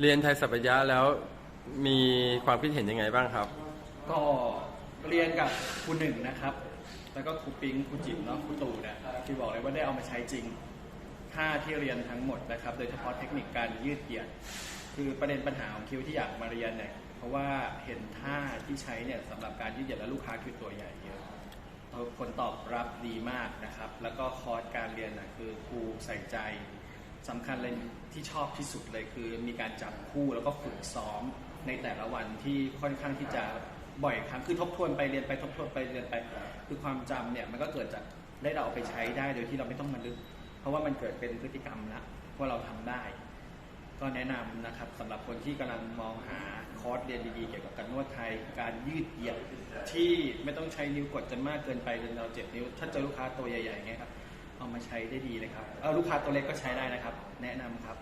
เรียนไทยสัพยะแล้วมีความคิดเห็นยังไงบ้างครับ ก็เรียนกับครูหนึ่งนะครับ แล้วก็ครูปิงครูจิ๋มเนาะครูตู่เนี่ยที่บอกเลยว่าได้เอามาใช้จริงท่าที่เรียนทั้งหมดนะครับ โดยเฉพาะเทคนิคการยืดเหยียด คือประเด็นปัญหาของคิวที่อยากมาเรียนเนี่ยเพราะว่าเห็นท่าที่ใช้เนี่ยสำหรับการยืดเหยียดและลูกค้าคือตัวใหญ่เยอะเอ่อผลตอบรับดีมากนะครับ แล้วก็คอร์สการเรียนนะคือครูใส่ใจ สำคัญเลยที่ชอบที่สุดเลยคือมีการจับคู่แล้วก็ฝึกซ้อมในแต่ละวันที่ค่อนข้างที่จะบ่อยครั้งคือทบทวนไปเรียนไปทบทวนไปเรียนไป คือความจำเนี่ยมันก็เกิดจากได้เราเอาไปใช้ได้โดยที่เราไม่ต้องมาลึก เพราะว่ามันเกิดเป็นพฤติกรรมละว่าเราทำได้ ก็แนะนำนะครับสำหรับคนที่กำลังมองหาคอร์สเรียนดีๆเกี่ยวกับการนวดไทย การยืดเหยียดที่ไม่ต้องใช้นิ้วกดจนมากเกินไปจนเราเจ็บนิ้ว ถ้าเจอลูกค้าตัวใหญ่ๆอย่างเงี้ยครับ เอามาใช้ได้ดีเลยครับ เออลูกค้าตัวเล็กก็ใช้ได้นะครับ แนะนำครับ